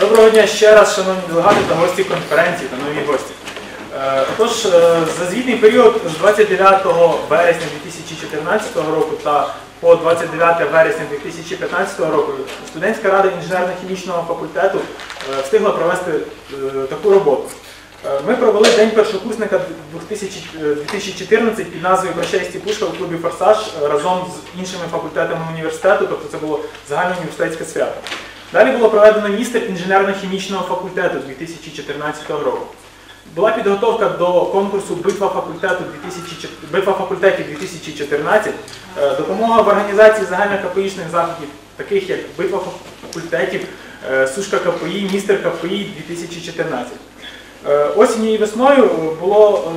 Доброго дня ще раз, шановні делегати та гості конференції та нові гості. Е, Отож, е, за звітний період з 29 вересня 2014 року та по 29 вересня 2015 року студентська рада інженерно-хімічного факультету е, встигла провести е, таку роботу. Е, Ми провели День першокурсника 2000 е, 2014 під назвою Прощай Стіпушка у клубі Форсаж е, разом з іншими факультетами університету, тобто це було загальноуніверситетське свято. Далі було проведено містер інженерно-хімічного факультету 2014 року. Була підготовка до конкурсу Битва факультету 2000 Битва факультетів 2014, е, допомога в організації загальнокапоїчних заходів, таких як Битва факультетів, е, Сушка КПІ, містер КПІ 2014. Е, Осінню і весною е, було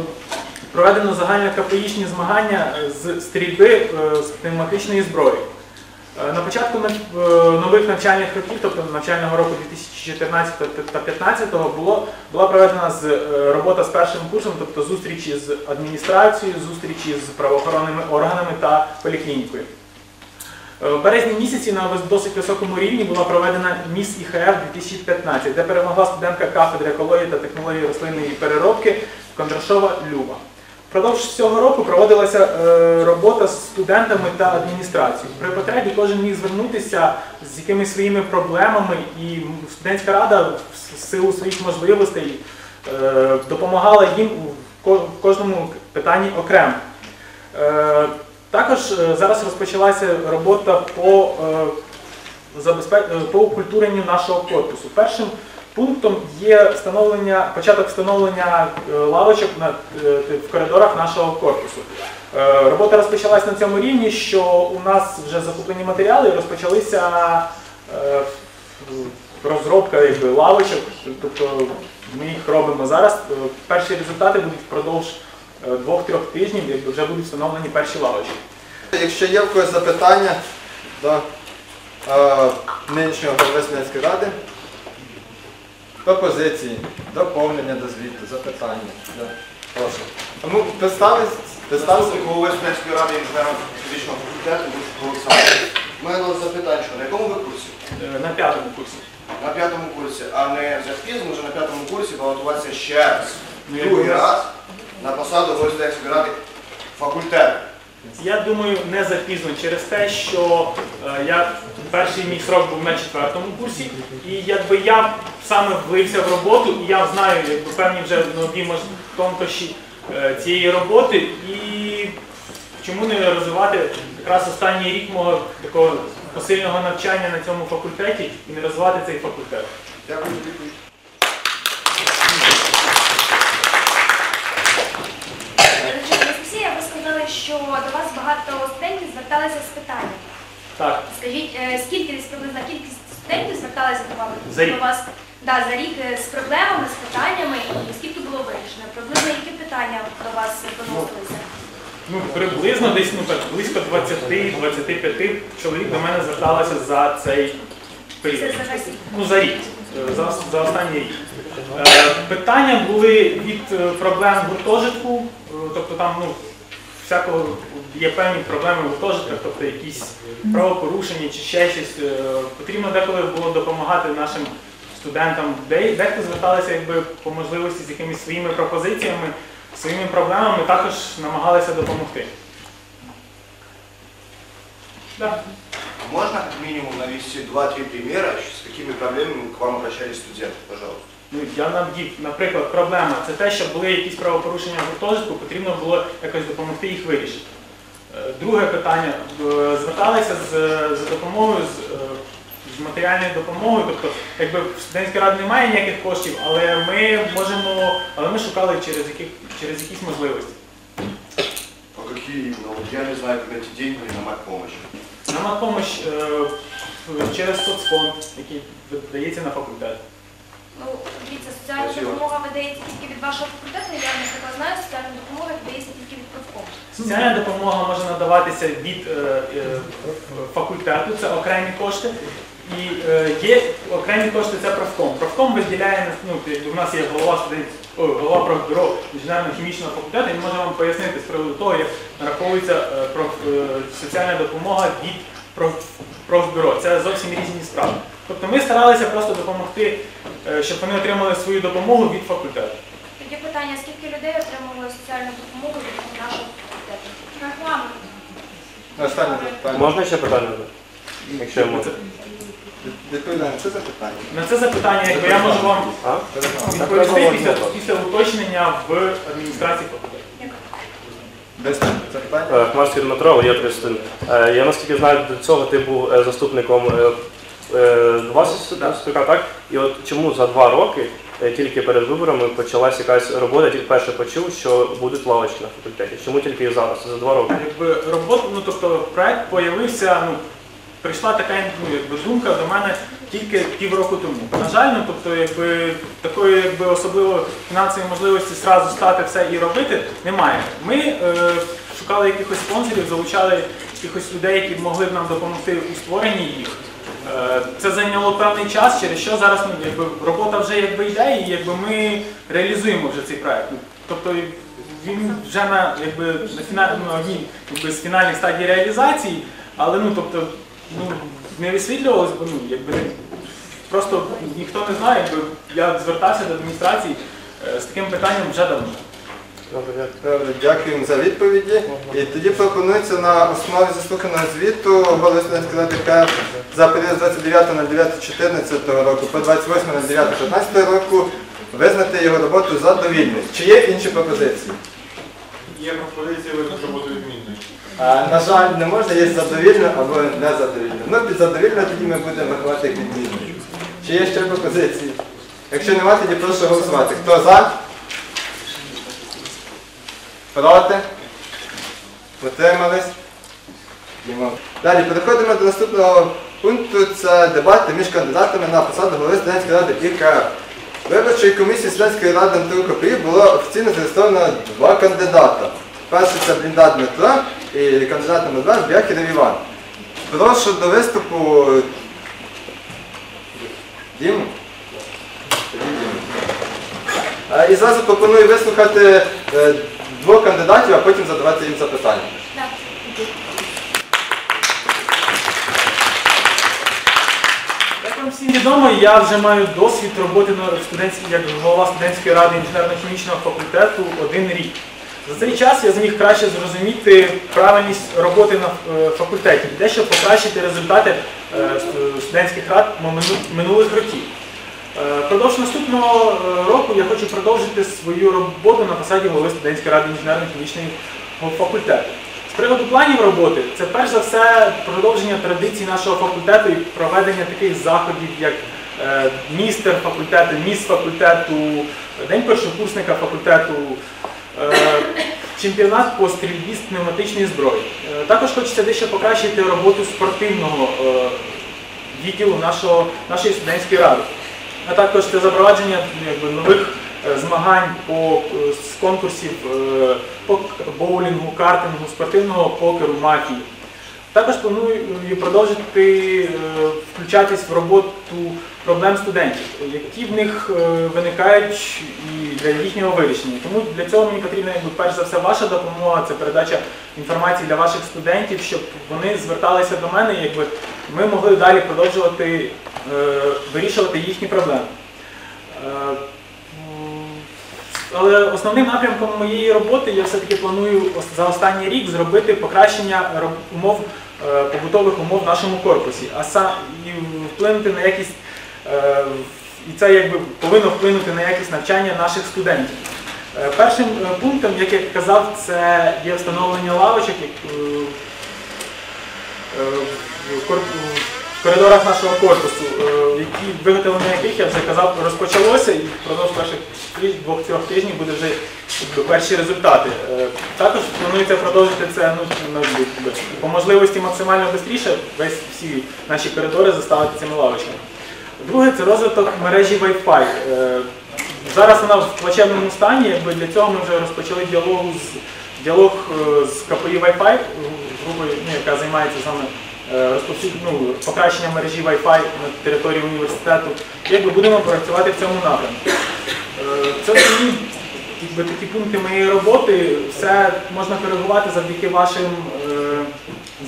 проведено загальнокапоїчні змагання з стрільби з пневматичної зброї. Е, На початку е, нових навчальних років, тобто навчального року 2014 та 2015, було, була проведена з, е, робота з першим курсом, тобто зустрічі з адміністрацією, зустрічі з правоохоронними органами та поліклінікою. В березні місяці на досить високому рівні була проведена міс ІХФ 2015, де перемогла студентка кафедри екології та технології рослинної переробки Кондрашова Люба. Впродовж цього року проводилася е, робота з студентами та адміністрацією. При потребі кожен міг звернутися з якимись своїми проблемами, і студентська рада в силу своїх можливостей е, допомагала їм у кожному питанні окремо. Е, Також зараз розпочалася робота по, по окультуренню нашого корпусу. Першим пунктом є встановлення, початок встановлення е, лавочок на, е, в коридорах нашого корпусу. Е, Робота розпочалась на цьому рівні, що у нас вже закуплені матеріали, і розпочалися розробка якби, лавочок, тобто ми їх робимо зараз. Перші результати будуть впродовж двох-трьох тижнів, якби вже будуть встановлені перші лавочки. Якщо є в когось запитання до нинішнього голови ради, пропозиції, доповнення до звіту, запитання. Да. Прошу. Тому представись, представся. Заступник голови студентської ради інженерно-фізичного факультету Лучик Олександр. У мене було запитання, що на якому ви курсі? Е, На п'ятому курсі. На п'ятому курсі, а не в зв'язку з вже на п'ятому курсі балотуватися ще раз, Ну, другий раз на посаду голови студентської ради факультету. Я думаю, не запізно через те, що е, я перший мій срок був на четвертому курсі, і якби я саме влився в роботу, і я знаю якби, певні вже нові мож- тонкощі е, цієї роботи, і чому не розвивати якраз останній рік мого такого посильного навчання на цьому факультеті і не розвивати цей факультет. Дякую за відповідь. Анастасія, ви сказали, що до вас багато студентів зверталися з питанням. Так, Скажіть, е, скільки десь приблизна кількість студентів зверталися до вас? За рік. До вас да, за рік е, з проблемами, з питаннями, і скільки було вирішено? Приблизно які питання до вас доносилися? ну приблизно десь ну так близько 20-25 чоловік до мене зверталося за цей Це період. за весь рік. Ну, за рік, е, за, за останній рік. Е, Питання були від е, проблем гуртожитку, е, тобто там ну, всякого є певні проблеми в гуртожитках, тобто якісь правопорушення чи ще щось. Е, Потрібно деколи було допомагати нашим студентам. Дехто зверталися якби, по можливості з якимись своїми пропозиціями, своїми проблемами, також намагалися допомогти. Да. Можно как минимум навести 2-3 примера, с какими проблемами к вам обращались студенты, пожалуйста? Ну, я навдів, наприклад, проблема це те, що були якісь правопорушення в гуртожитку, потрібно було якось допомогти їх вирішити. Е, Друге питання. Е, Зверталися з, за допомогою, з, е, з матеріальною допомогою, тобто, якби в студентській раді немає ніяких коштів, але ми можемо, але ми шукали через, які, через якісь можливості. А какие именно? Я не знаю, как найти деньги на мать помощь. Нам через соцфонд, який видається на факультет. Ну, дивіться, соціальна Спасибо. допомога видається тільки від вашого факультету. Я, наприклад, знаю, соціальна допомога видається тільки від профкому. Соціальна допомога може надаватися від е, е, факультету, це окремі кошти. І е, є окремі кошти, це профком. Профком виділяє, ну, у нас є голова студент, о, голова профбюро інженерно-хімічного факультету, він може вам пояснити з приводу того, як нараховується е, проф- е, соціальна допомога від проф- профбюро. Це зовсім різні справи. Тобто ми старалися просто допомогти, е, щоб вони отримали свою допомогу від факультету. Тоді питання, скільки людей отримали соціальну допомогу від нашого факультету? Останнє. Можна ще питання? Якщо я можу. Відповідаємо, це запитання. На це запитання, якби я можу вам відповісти після, після уточнення в адміністрації факультету. Е, Хмарський Дмитро, я Тристин. Е, Я наскільки знаю, до цього ти був заступником е, е, два заступника, так? І от чому за два роки е, тільки перед виборами почалась якась робота, тільки перше почув, що будуть лавочки на факультеті. Чому тільки зараз? За два роки? Якби робота, ну тобто проект появився, ну прийшла така ну, якби думка до мене тільки півроку тому. На жаль, ну тобто, якби такої якби особливо фінансової можливості зразу стати все і робити немає. Ми е, шукали якихось спонсорів, залучали якихось людей, які б могли б нам допомогти у створенні їх. Е, Це зайняло певний час, через що зараз ну, якби, робота вже якби йде, і якби ми реалізуємо вже цей проект. Ну, Тобто він вже на якби на фіна- ну, якби, з фінальних стадій реалізації, але ну тобто ну не висвітлювалося, бо ну якби просто ніхто не знає, якби я звертався до адміністрації е, з таким питанням вже давно. Дякую. Дякуємо за відповіді. І тоді пропонується на основі заслуханого звіту голови студентської ради за період з 29.09.14 року по 28.09.15 року визнати його роботу задовільною. Чи є інші пропозиції? Є пропозиція визнати роботу відмінною. На жаль, не можна, є задовільно або не незадовільно. Ну, під задовільно тоді ми будемо рахувати як відмінною. Чи є ще пропозиції? Якщо немає, тоді прошу голосувати. Хто за? Проти? Утримались? Далі переходимо до наступного пункту. Це дебати між кандидатами на посаду голови студентської ради ІКР. Виборчої комісії студентської ради НТУ було офіційно зареєстровано два кандидата. Перший це Блінда Дмитро і кандидат номер два Бяхіров Іван. Прошу до виступу Діму. І зразу пропоную вислухати е, двох кандидатів, а потім задавати їм запитання. Так. Як вам всім відомо, я вже маю досвід роботи на студентській, як голова студентської ради інженерно-хімічного факультету один рік. За цей час я зміг краще зрозуміти правильність роботи на е, факультеті, і дещо покращити результати е, студентських рад минулих років. Е, Продовж наступного е, року я хочу продовжити свою роботу на посаді голови студентської ради інженерно-хімічного факультету. З приводу планів роботи, це перш за все продовження традицій нашого факультету і проведення таких заходів, як е, містер факультету, міс факультету, день першокурсника факультету, чемпіонат по стрільбі з пневматичної зброї. Також хочеться дещо покращити роботу спортивного відділу нашого, нашої студентської ради. А також це запровадження якби, нових е, змагань по е, з конкурсів е, по боулінгу, картингу, спортивного покеру, мафії. Також планую продовжити включатись в роботу проблем студентів, які в них виникають і для їхнього вирішення. Тому для цього мені потрібна якби, перш за все ваша допомога, це передача інформації для ваших студентів, щоб вони зверталися до мене, якби ми могли далі продовжувати вирішувати їхні проблеми. Е, але основним напрямком моєї роботи я все-таки планую за останній рік зробити покращення умов е, побутових умов в нашому корпусі, а сам і вплинути на якість, е, і це якби повинно вплинути на якість навчання наших студентів. Е, Першим е, пунктом, як я казав, це є встановлення лавочок, е, е, в кор- в коридорах нашого корпусу, е, які виготовлення яких я вже казав, розпочалося і впродовж перших двох-трьох тижнів буде вже перші результати. Е, Також планується продовжити це ну, по можливості максимально швидше, весь всі наші коридори заставити цими лавочками. Друге це розвиток мережі Wi-Fi. Е, Зараз вона в плачевному стані, якби для цього ми вже розпочали діалог з діалог з КПІ Wi-Fi, групою, ну, яка займається саме ну, покращенням мережі Wi-Fi на території університету. Якби будемо працювати в цьому напрямку. Е, Це такі, якби, такі пункти моєї роботи. Все можна коригувати завдяки вашим е,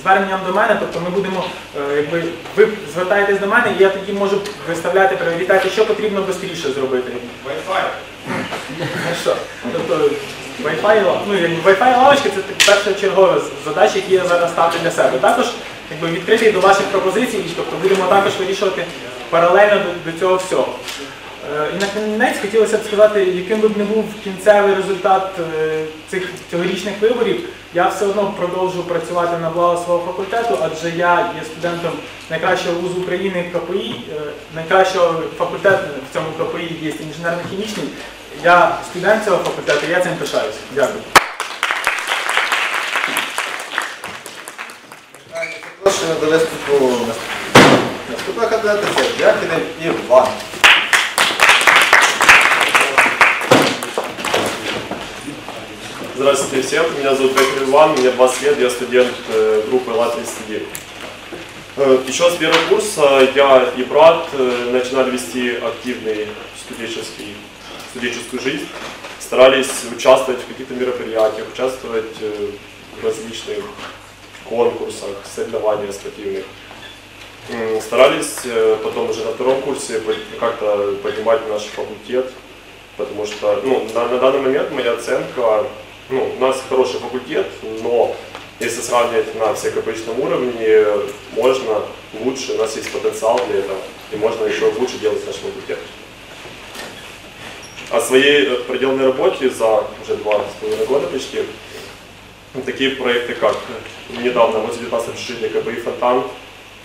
зверненням до мене, тобто ми будемо, е, якби ви звертаєтесь до мене, і я тоді можу виставляти пріоритети, що потрібно швидше зробити. Wi-Fi. Що? Тобто Wi-Fi, ла- ну, як Wi-Fi лавочки це першочергова задача, які я зараз ставлю для себе. Також якби, відкритий до ваших пропозицій, тобто будемо також вирішувати паралельно до, до цього всього. Е, І на кінець хотілося б сказати, яким би не був кінцевий результат е, цих цьогорічних виборів, я все одно продовжу працювати на благо свого факультету, адже я є студентом найкращого вузу України КПІ, е, найкращого факультету в цьому КПІ є інженерно-хімічний. Я студент цього факультету, я цим пишаюся. Дякую. Запрошую до наступного. Кандидата це Дякінев Іван. Здравствуйте всем, меня зовут Бекер Иван, мне 20 лет, я студент э, группы ЛА-31. Э, Еще с первого курса я и брат э, начинали вести активный студенческий, студенческую жизнь, старались участвовать в каких-то мероприятиях, участвовать в различных конкурсах, соревнованиях спортивных. Старались э, потом уже на втором курсе как-то поднимать наш факультет, потому что ну, на, на данный момент моя оценка, ну, у нас хороший факультет, но если сравнивать на всекопычном уровне, можно лучше, у нас есть потенциал для этого, и можно еще лучше делать наш факультет. О своей э, проделанной работе за уже два с половиной года почти, такие проекты, как недавно, возле 19 общежития КПИ «Фонтан»,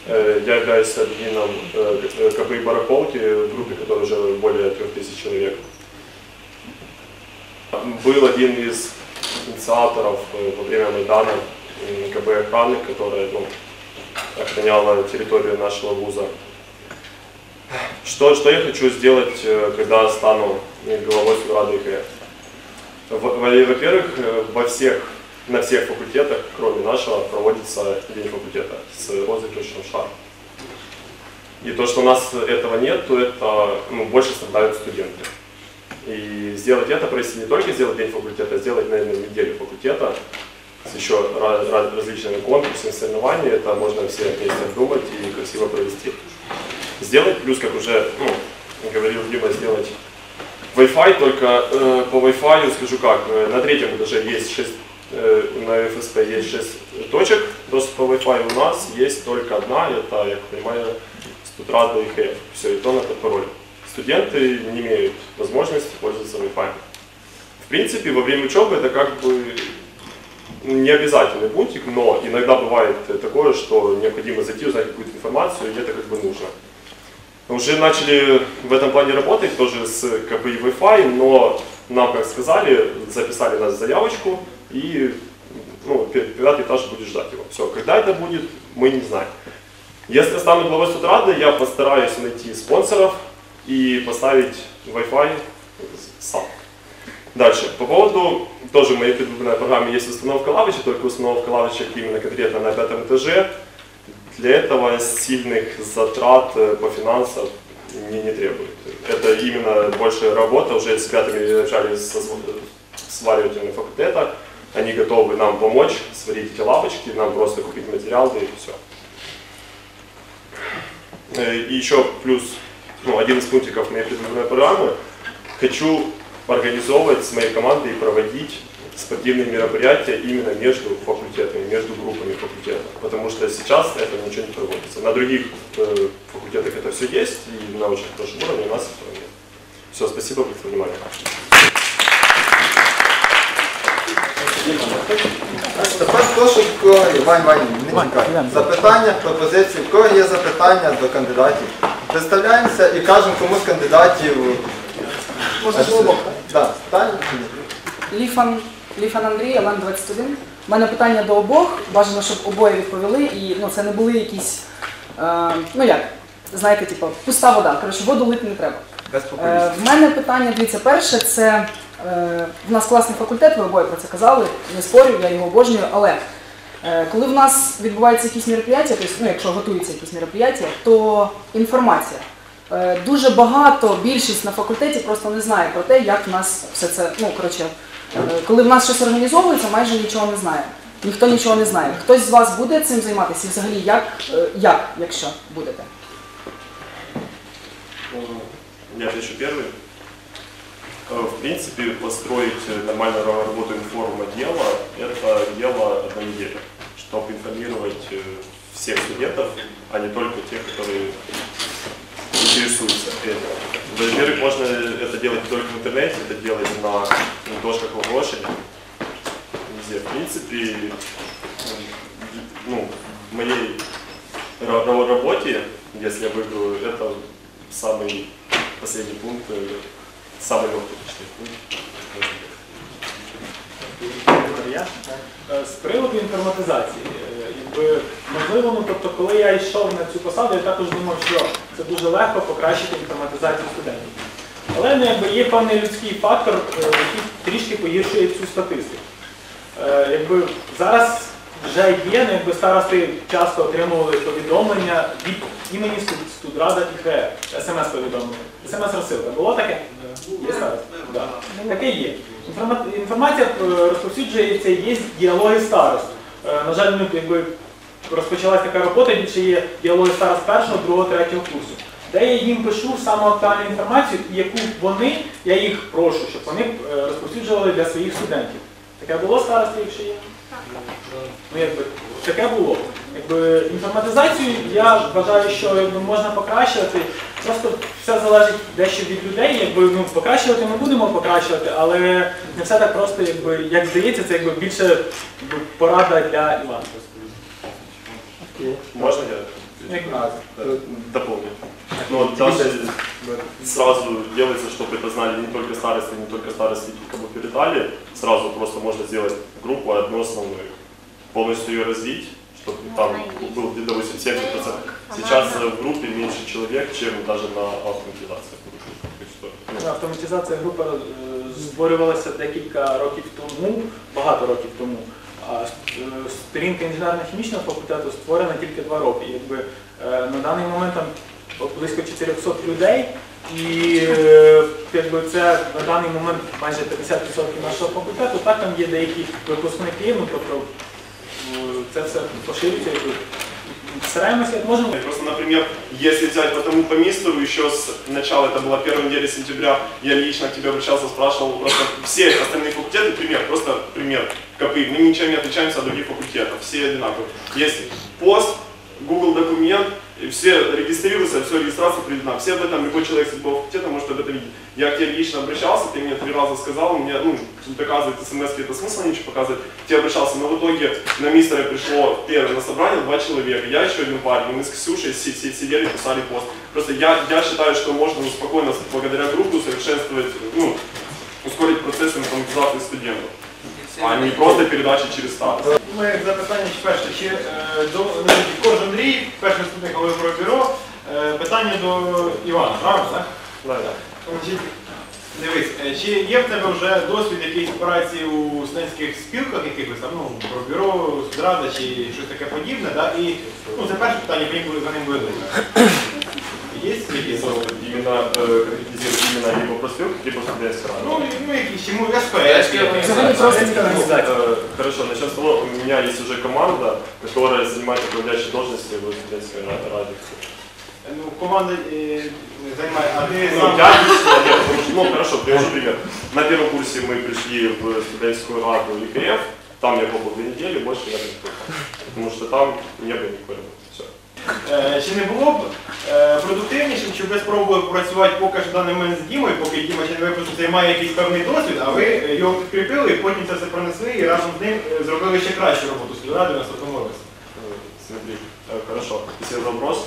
я являюсь админом КПИ «Барахолки», группе, которая уже более 3000 человек. Был один из инициаторов во время Майдана КБ охраны, которая ну, охраняла территорию нашего вуза. Что, что я хочу сделать, когда стану главой Сурада во- Во-первых, во всех, на всех факультетах, кроме нашего, проводится День факультета с розыгрышем шар. И то, что у нас этого нет, то это ну, больше страдают студенты. И сделать это, провести не только сделать день факультета, а сделать, наверное, неделю факультета с еще ra- различными конкурсами, соревнованиями, это можно все вместе обдумать и красиво провести. Сделать, плюс, как уже ну, говорил Дима, сделать Wi-Fi, только э, по Wi-Fi скажу как, э, на третьем этаже есть 6, на ФСП есть 6 точек. Доступа Wi-Fi, у нас есть только одна, это, я понимаю, Студрада и ХФ, все, и то на пароль студенты не имеют возможности пользоваться Wi-Fi. В принципе, во время учебы это как бы не обязательный пунктик, но иногда бывает такое, что необходимо зайти, узнать какую-то информацию, и это как бы нужно. Уже начали в этом плане работать тоже с КПИ Wi-Fi, но нам, как сказали, записали нас заявочку, и ну, пятый этаж будет ждать его. Все, когда это будет, мы не знаем. Если стану главой Сутрады, я постараюсь найти спонсоров и поставить Wi-Fi сам. Дальше. По поводу, тоже в моей предвыборной программе есть установка лавочек, только установка лавочек именно конкретно на пятом этаже. Для этого сильных затрат э, по финансам не, не требует. Это именно больше работа, уже с ребятами начали со сваривателями факультета. Они готовы нам помочь сварить эти лавочки, нам просто купить материалы и все. Э, И еще плюс, ну, один из пунктиков моей предвыборной программы, хочу организовывать с моей командой и проводить спортивные мероприятия именно между факультетами, между группами факультетов. Потому что сейчас это ничего не проводится. На других э, факультетах это все есть, и на очень хорошем уровне у нас этого нет. Все, спасибо за внимание. Тепер прошу кого Іван Іванів, не тікай. Запитання, пропозиції. В кого є запитання до кандидатів? Представляємося і кажемо кому з кандидатів. Може, Так, питання? Ліфан, Ліфан Андрій, Елен 21. У мене питання до обох. Бажано, щоб обоє відповіли, і ну, це не були якісь, е, ну як, знаєте, типу, пуста вода. Коротше, воду лити не треба. Без Е, в мене питання, дивіться, перше, це в нас класний факультет, ви обоє про це казали, не спорю, я його обожнюю, але е, коли в нас відбуваються якісь мероприятия, тобто, ну, якщо готуються якісь мероприятия, то інформація. Е, Дуже багато, більшість на факультеті просто не знає про те, як в нас все це, ну, коротше, е, коли в нас щось організовується, майже нічого не знає. ніхто нічого не знає. Хтось з вас буде цим займатися і взагалі як, е, як якщо будете? Я отвечу первый. Э, В принципе, построить э, нормальную ра- работу информа дела – это дело одной недели, чтобы информировать э, всех студентов, а не только тех, которые интересуются этим. Во-первых, можно это делать не только в интернете, это делать на дошках в оглашении. Везде. В принципе, ну, в моей ра- ра- работе, если я выиграю, это самый последний пункт, э, самый легкий точнее, пункт. Я? Е, З приводу інформатизації, е, якби, можливо, ну, тобто, коли я йшов на цю посаду, я також думав, що це дуже легко покращити інформатизацію студентів. Але ну, якби, є певний людський фактор, е, який трішки погіршує цю статистику. Е, Якби, зараз вже є, ну, якби старости часто отримували повідомлення від імені студ- студрада ІХР, смс-повідомлення. Смс-розсилка. Було таке? Да. Таке є. Інформація е, розповсюджується, є діалоги старост. Е, На жаль, ну, якби розпочалася така робота, більше є діалоги старост першого, другого, третього курсу. Де я їм пишу саму актуальну інформацію, яку вони, я їх прошу, щоб вони е, розповсюджували для своїх студентів. Таке було старості, якщо є? Ну, якби, таке було. Якби, інформатизацію я вважаю, що якби, можна покращувати. Просто все залежить дещо від людей. Якби, ну, покращувати ми будемо покращувати, але не все так просто, якби, як здається, це якби, більше якби, порада для Івана. Можно я Як э, дополню? Ну, вот даже сразу делается, чтобы это знали не только старости, не только старости, кому передали. Сразу просто можно сделать группу одну основную, полностью ее развить, чтобы там был где-то 80-70%. Сейчас э, в группе меньше человек, чем даже на автоматизации. То есть, э, ну, Автоматизація групи е, створювалася декілька років тому, багато років тому. А е, сторінка інженерно-хімічного факультету створена тільки два роки. Якби е, на даний момент там близько 400 людей, і е, якби це на даний момент майже 50% нашого факультету. Так там є деякі випускники, ну тобто е, це все поширюється. Якби. Стараємося, як можемо. Просто, например, если взять по тому помистеру, еще с начала, это была первая неделя сентября, я лично к тебе обращался, спрашивал просто все остальные факультеты, пример, просто пример, КПИ, мы ничем не отличаемся от других факультетов, все одинаковые. Есть пост, Google документ, и все регистрируются, все, регистрация проведена. Все об этом, любой человек с любого факультета может об этом видеть. Я к тебе лично обращался, ты мне три раза сказал, мне, ну, доказывает смс это смысла ничего показывает. К тебе обращался, но в итоге на мистера пришло первое на собрание два человека, я еще один парень, мы с Ксюшей си- си- сидели, писали пост. Просто я, я считаю, что можно спокойно, благодаря группу, усовершенствовать, ну, ускорить процесс информатизации студентов, а не просто передачи через старт. У мене запитання перше, чи е, до ну, Корж Андрій, перший заступник голови про бюро, е, питання до Івана, правильно, так? да, да. Дивись, е, чи є в тебе вже досвід якихось операцій у студентських спілках якихось там, ну, про бюро, здрада чи щось таке подібне, да? І ну, це перше питання, мені за ним видно Є якісь? Именно э, конкретизировать именно либо профспилки, либо студенческая рада. Ну, ну якісь, чому СПС, Взагалі просто Э, Хорошо, начнем с того, у меня есть уже команда, которая занимает руководящие должности в студенческой ра- раде. Ну, команда е, займає, а ти Ну, сам... я лично, нет, потому что- ну хорошо, привожу пример. На первом курсе мы пришли в студенческую раду ИКФ, там я побыл две недели, больше я не попал. Потому что там не было никакой работы. Все. Е, Чи не було б е, продуктивнішим, щоб ви спробували попрацювати поки що в даний момент з Дімою, поки Діма ще не випустився і має якийсь певний досвід, а ви е, його підкріпили і потім це все пронесли і разом з ним е, зробили ще кращу роботу співради на наступному році. Э, Смотри, э, хорошо, если вопрос.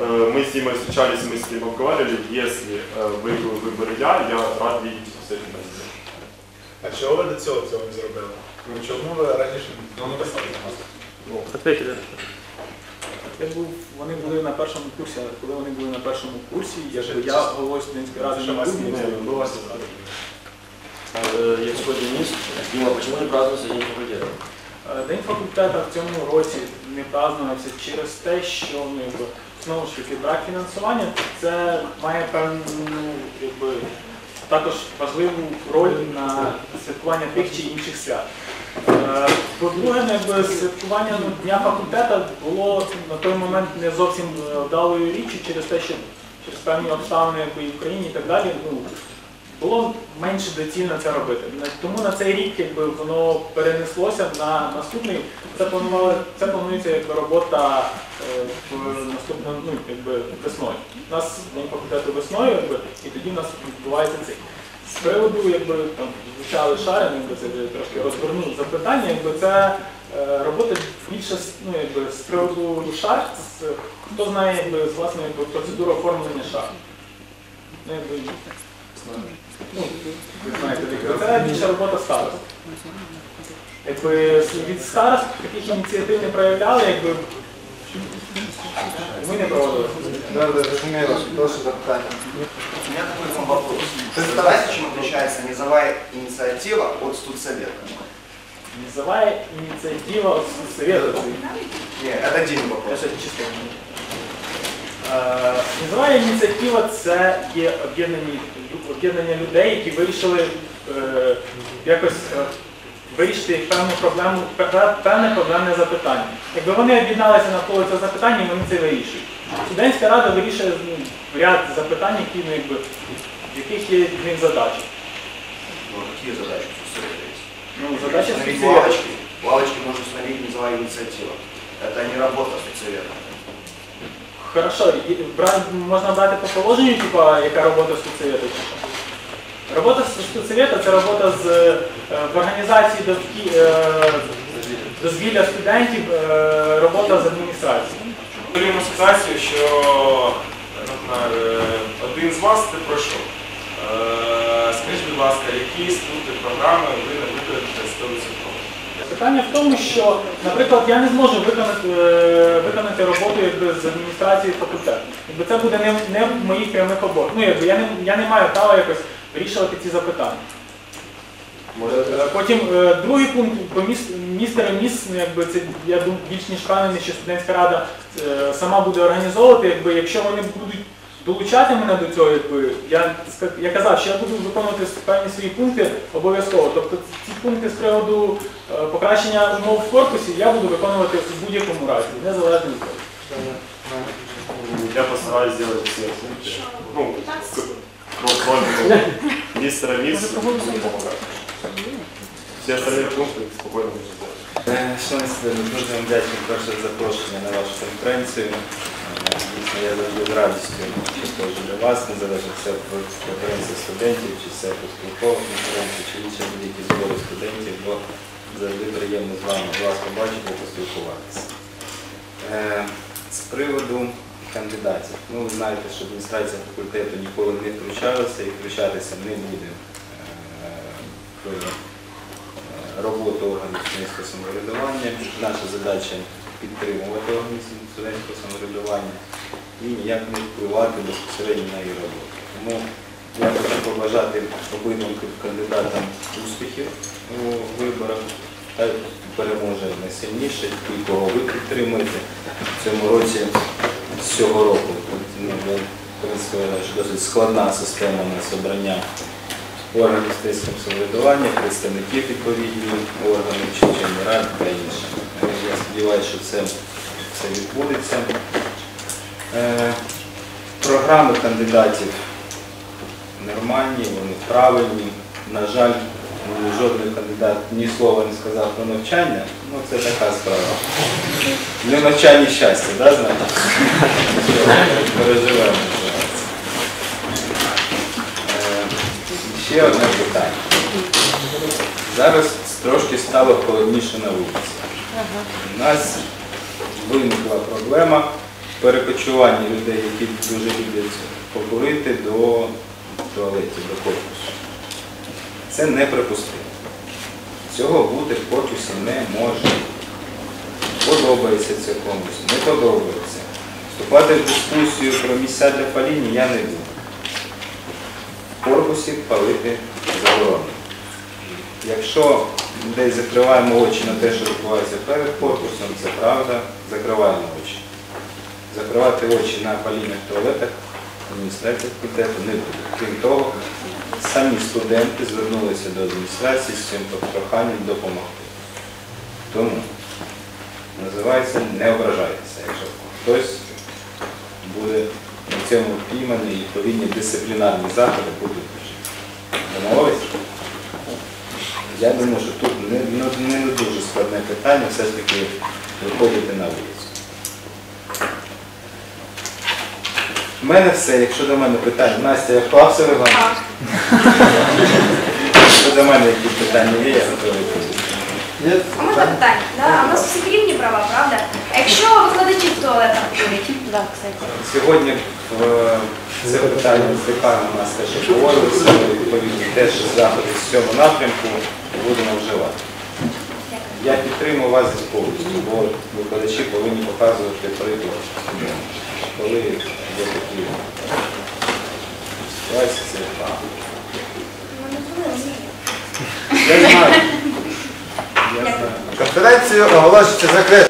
Э, Мы с Димой встречались, мы с ним обговаривали, если э, выиграю выборы я, я рад видеть с этим президентом. А чого ви до цього цього не зробили? Ну чому ви раніше ну, не писали на нас? Ответили. Я був, вони були на першому курсі, але коли вони були на першому курсі, я, Ще- я головою студентської ради не був. не ні. було. Я такой Денис. Дима, почему не празднуется День факультета? Е, День факультету в цьому році не празднувався через те, що ну, якби, знову ж таки брак фінансування це має певну якби, також важливу роль на святкування тих чи інших свят. Е, По-друге, святкування ну, Дня факультету було на той момент не зовсім е, вдалою річчю через те, що через певні обставини і в Україні і так далі. Ну, було менше доцільно це робити. Тому на цей рік якби, воно перенеслося на наступний. Це, планували, це планується якби, робота е, в ну, весною. У нас день факультету весною, якби, і тоді у нас відбувається цей. З приводу, якби там звучали шари, якби трошки розвернув запитання, якби це е, робота більше ну, якби, з приводу шар, хто знає якби, з власне якби, процедуру оформлення шар. Ну, якби, ну, це більше робота старост. Якби від старост таких ініціатив не проявляли, якби ми не проводили. Розумію вас. Прошу запитання. У меня такой к вам вопрос. Знаете, чем отличается низовая инициатива от студсовета? Низовая инициатива от совета. Нет, это один вопрос. Це чисто. Е, Низова ініціатива це є об'єднані об'єднання людей, які вирішили е, якось е, вирішити певну проблему, пе- певне проблемне запитання. Якби вони об'єдналися навколо цього запитання, вони це вирішують. Студентська рада вирішує ну, ряд запитань, які, ну, якби, в яких є в них задачі. Ну, какие задачи у? Ну, задача Установить студсовета. лавочки. Лавочки можно установить низовая инициатива. Это не работа студсовета. Хорошо, і можна брати по положенню, типа, яка робота чи що? Робота студсовета це робота з е, в організації довкі- е, дозвілля студентів, е, робота з адміністрацією. Уявімо ситуацію, що е, один з вас це пройшов. Е, Скажіть, будь ласка, які з програми ви не виконаєте 100%? Питання в тому, що, наприклад, я не зможу виконати, е, виконати роботу якби, з адміністрації факультету. Якби це буде не, не в моїх прямих обов'язках. Ну, якби я не, я не маю права якось вирішувати ці запитання. Е, Потім е, другий пункт по міс- містер і міс, ну, якби це я думаю, більш ніж впевнений, що студентська рада е, сама буде організовувати, якби якщо вони будуть долучати мене до цього, якби я я казав, що я буду виконувати певні свої пункти обов'язково. Тобто ці пункти з приводу е, покращення умов в корпусі я буду виконувати в будь-якому разі, незалежно від того. Я постараюсь сделать все пункты. Ну, к- кроме мистера Мисс, помогать. Все остальные пункты спокойно можно сделать. Е, Шановні дуже вам вдячний перше за запрошення на вашу конференцію. Е, Дійсно, я завжди з радістю приходжу до вас, незалежно це конференція студентів, чи це поспілкова конференція, чи інші будь-які збори студентів, бо завжди приємно з вами вас побачити і поспілкуватися. Е, З приводу кандидатів. Ну, ви знаєте, що адміністрація факультету ніколи не втручалася і втручатися не буде в роботу органів студентського самоврядування. Наша задача підтримувати органи студентського самоврядування і ніяк не впливати безпосередньо на її роботу. Тому я хочу побажати обидвом кандидатам успіхів у виборах. Хай переможе найсильніше, і кого ви підтримуєте в цьому році з цього року. Ну, досить складна система у нас обрання органів статистичного самоврядування, представників відповідних органів, вчительні ради та інше. Я сподіваюся, що це все відбудеться. Е, Програми кандидатів нормальні, вони правильні. На жаль, жодний кандидат ні слова не сказав про навчання. Ну це така справа. Не навчання щастя, да, знаєте? Переживемо. називається. Е, Ще одне питання. Зараз трошки стало холодніше на вулиці. У нас виникла проблема перекочування людей, які дуже люблять покурити до туалетів, до корпусу. Це неприпустимо. Цього бути в корпусі не може. Подобається це комусь, не подобається. Вступати в дискусію про місця для паління я не буду. В корпусі палити заборонено. Якщо десь закриваємо очі на те, що відбувається перед корпусом, це правда, закриваємо очі. Закривати очі на паління в туалетах адміністрація факультету не буде. Крім того, самі студенти звернулися до адміністрації з цим проханням допомогти. Тому називається не ображайтеся. Якщо хтось буде на цьому впійманий, відповідні дисциплінарні заходи будуть. Домовились? Я думаю, що тут не, не, не дуже складне питання, все ж таки виходити на вулицю. У мене все, якщо до мене питання. Настя, я вклався регламент? Якщо до мене якісь питання є, я готовий відповісти. А можна питання? Да? А у нас всіх рівні права, правда? Якщо викладачі в туалетах курять? Да, кстати. Сьогодні в е, це питання з деканом у нас теж обговорювалося, ми відповідні теж заходи з цього напрямку будемо вживати. Я підтримую вас повністю, бо викладачі повинні показувати приклад, коли є такі ситуації, це правда. Я знаю. Я знаю. Конференцію оголошується закритою.